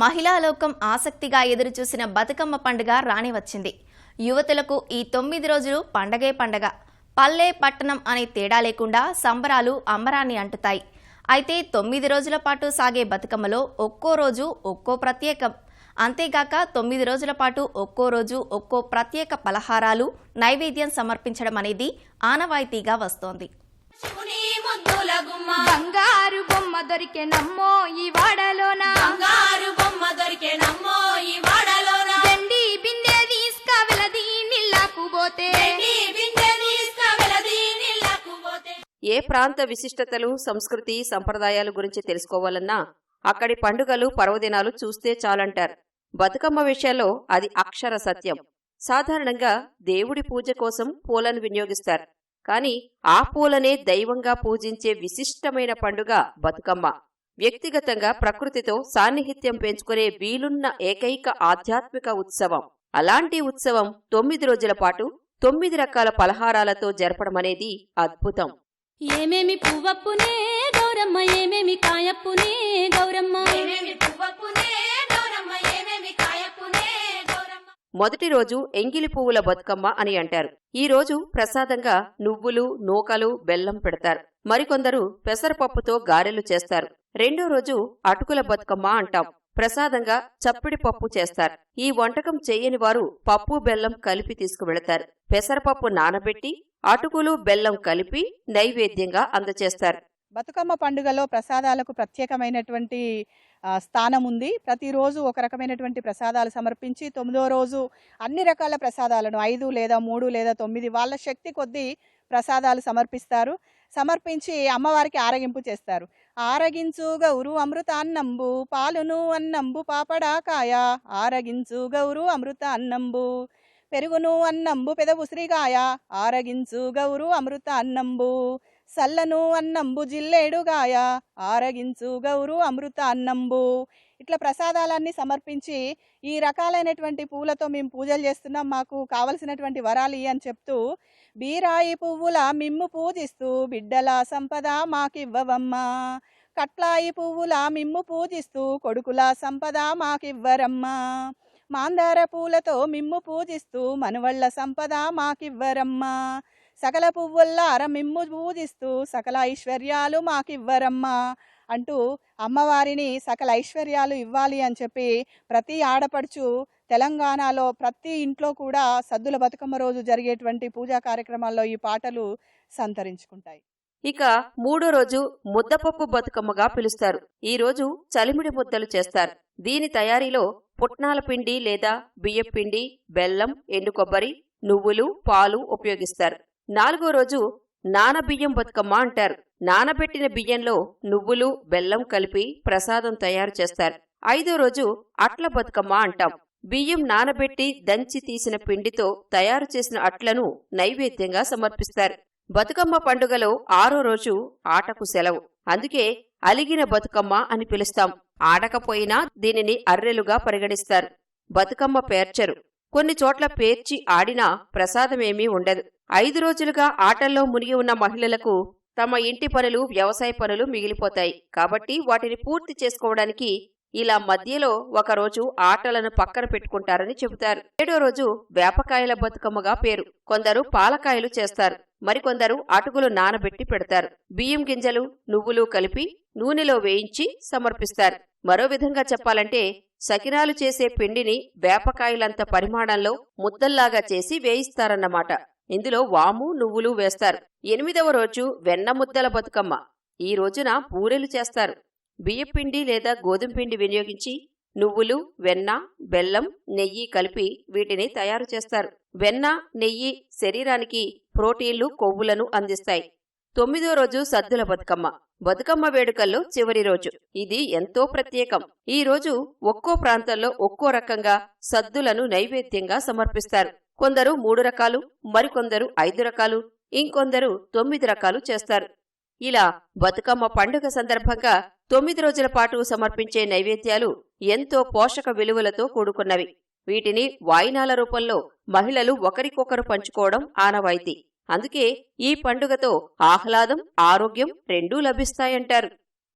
మహిళా లోకం ఆసక్తిగా ఎదురుచూసిన బతుకమ్మ పండుగ రాని వచ్చింది యువతులకు ఈ తొమ్మిది రోజులు పండగే పండగ. పల్లె పట్టణం అనే తేడా లేకుండా సంబరాలు అంబరాన్ని అంటుతాయి. అయితే తొమ్మిది రోజుల పాటు సాగే బతుకమ్మలో ఒక్కో రోజు ఒక్కో ప్రత్యేకం. అంతేగాక తొమ్మిది రోజుల పాటు ఒక్కో రోజు ఒక్కో ప్రత్యేక పలహారాలు నైవేద్యం సమర్పించడం అనేది ఆనవాయితీగా వస్తోంది. శివుని ముద్దుల గుమ్మ బంగారు బొమ్మ దొరికే నమ్మో ఈ వాడలోన? ఏ ప్రాంత విశిష్టతలు సంస్కృతి సంప్రదాయాల గురించి తెలుసుకోవాలన్నా అక్కడి పండుగలు పర్వదినాలు చూస్తే చాలంటారు. బతుకమ్మ విషయంలో అది అక్షర సత్యం. సాధారణంగా దేవుడి పూజ కోసం పూలను వినియోగిస్తారు. కాని ఆ పూలనే దైవంగా పూజించే విశిష్టమైన పండుగ బతుకమ్మ. వ్యక్తిగతంగా ప్రకృతితో సాన్నిహిత్యం పెంచుకునే వీలున్న ఏకైక ఆధ్యాత్మిక ఉత్సవం. అలాంటి ఉత్సవం తొమ్మిది రోజుల పాటు తొమ్మిది రకాల పలహారాలతో జరపడమనేది అద్భుతం. ఏమేమి పువ్వప్పునే గౌరమ్మ ఏమేమి కాయప్పునే గౌరమ్మ? ఏమేమి పువ్వప్పునే గౌరమ్మ ఏమేమి కాయప్పునే గౌరమ్మ? మొదటి రోజు ఎంగిలి పువ్వుల బతుకమ్మ అని అంటారు. ఈ రోజు ప్రసాదంగా నువ్వులు నూకలు బెల్లం పెడతారు. మరికొందరు పెసరపప్పుతో గారెలు చేస్తారు. రెండో రోజు అటుకుల బతుకమ్మ అంటాం. ప్రసాదంగా చప్పిడి పప్పు చేస్తారు. ఈ వంటకం చేయని వారు పప్పు బెల్లం కలిపి తీసుకువెళతారు. పెసరపప్పు నానబెట్టి అటుకులు బెల్లం కలిపి నైవేద్యంగా అందచేస్తారు. బతుకమ్మ పండుగలో ప్రసాదాలకు ప్రత్యేకమైనటువంటి స్థానం ఉంది. ప్రతిరోజు ఒక రకమైనటువంటి ప్రసాదాలు సమర్పించి తొమ్మిదో రోజు అన్ని రకాల ప్రసాదాలను ఐదు లేదా మూడు లేదా తొమ్మిది వాళ్ళ శక్తి కొద్దీ ప్రసాదాలు సమర్పిస్తారు. సమర్పించి అమ్మవారికి ఆరగింపు చేస్తారు. ఆరగించు గౌరు అమృత పాలును అన్నంబు పాపడాకాయ ఆరగించు గౌరు అమృత పెరుగును అన్నంబు పెదవుసిరిగాయ ఆరగించు గౌరు అమృతాన్నంబు. సల్లను అన్నంబు జిల్లేడుగాయ? ఆరగించు గౌరు అమృత అన్నంబు. ఇట్లా ప్రసాదాలన్నీ సమర్పించి ఈ రకాలైనటువంటి పూలతో మేము పూజలు చేస్తున్నాం. మాకు కావలసినటువంటి వరాలి అని చెప్తూ బీరాయి పువ్వుల మిమ్ము పూజిస్తూ బిడ్డల సంపద మాకివ్వవమ్మా. కట్లాయి పువ్వుల మిమ్ము పూజిస్తూ కొడుకుల సంపద మాకివ్వరమ్మా. మాందార పూలతో మిమ్ము పూజిస్తూ మనవళ్ళ సంపద మాకివ్వరమ్మా. సకల పువ్వుల్లార మిమ్ము పూజిస్తూ సకల ఐశ్వర్యాలు మాకివ్వరమ్మా అంటూ అమ్మవారిని సకల ఐశ్వర్యాలు ఇవ్వాలి అని చెప్పి ప్రతి ఆడపడుచు తెలంగాణలో ప్రతి ఇంట్లో కూడా సద్దుల బతుకమ్మ రోజు జరిగేటువంటి పూజా కార్యక్రమాల్లో ఈ పాటలు సంతరించుకుంటాయి. ఇక మూడో రోజు ముద్దపప్పు బతుకమ్మగా పిలుస్తారు. ఈ రోజు చలిమిడి ముద్దలు చేస్తారు. దీని తయారీలో పుట్నాల పిండి లేదా బియ్యం పిండి బెల్లం ఎండు కొబ్బరి నువ్వులు పాలు ఉపయోగిస్తారు. నాలుగో రోజు నానబియ్యం బతుకమ్మ అంటారు. నానబెట్టిన బియ్యంలో నువ్వులు బెల్లం కలిపి ప్రసాదం తయారు చేస్తారు. ఐదో రోజు అట్ల బతుకమ్మ అంటాం. బియ్యం నానబెట్టి దంచి తీసిన పిండితో తయారు చేసిన అట్లను నైవేద్యంగా సమర్పిస్తారు. బతుకమ్మ పండుగలో ఆరో రోజు ఆటకు సెలవు. అందుకే అలిగిన బతుకమ్మ అని పిలుస్తాం. ఆడకపోయినా దీనిని అర్రెలుగా పరిగణిస్తారు. బతుకమ్మ పేర్చరు. కొన్ని చోట్ల పేర్చి ఆడినా ప్రసాదమేమీ ఉండదు. ఐదు రోజులుగా ఆటల్లో మునిగి ఉన్న మహిళలకు తమ ఇంటి పనులు వ్యవసాయ పనులు మిగిలిపోతాయి. కాబట్టి వాటిని పూర్తి చేసుకోవడానికి ఇలా మధ్యలో ఒకరోజు ఆటలను పక్కన పెట్టుకుంటారని చెబుతారు. ఏడో రోజు వేపకాయల బతుకమ్మగా పేరు. కొందరు పాలకాయలు చేస్తారు. మరికొందరు అటుకులు నానబెట్టి పెడతారు. బియ్యం గింజలు నువ్వులు కలిపి నూనెలో వేయించి సమర్పిస్తారు. మరో విధంగా చెప్పాలంటే సకినాలు చేసే పిండిని వేపకాయలంత పరిమాణంలో ముద్దల్లాగా చేసి వేయిస్తారన్నమాట. ఇందులో వాము నువ్వులు వేస్తారు. ఎనిమిదవ రోజు వెన్న ముద్దల బతుకమ్మ. ఈ రోజున పూరెలు చేస్తారు. బియ్యపిండి లేదా గోధుమ పిండి వినియోగించి నువ్వులు వెన్న బెల్లం నెయ్యి కలిపి వీటిని తయారు చేస్తారు. వెన్న నెయ్యి శరీరానికి ప్రోటీన్లు కొవ్వులను అందిస్తాయి. తొమ్మిదో రోజు సద్దుల బతుకమ్మ. బతుకమ్మ వేడుకల్లో చివరి రోజు. ఇది ఎంతో ప్రత్యేకం. ఈ రోజు ఒక్కో ప్రాంతంలో ఒక్కో రకంగా సద్దులను నైవేద్యంగా సమర్పిస్తారు. కొందరు మూడు రకాలు మరికొందరు ఐదు రకాలు ఇంకొందరు తొమ్మిది రకాలు చేస్తారు. ఇలా బతుకమ్మ పండుగ సందర్భంగా తొమ్మిది రోజుల పాటు సమర్పించే నైవేద్యాలు ఎంతో పోషక విలువలతో కూడుకున్నవి. వీటిని వాయినాల రూపంలో మహిళలు ఒకరికొకరు పంచుకోవడం ఆనవాయితీ. అందుకే ఈ పండుగతో ఆహ్లాదం ఆరోగ్యం రెండూ లభిస్తాయంటారు.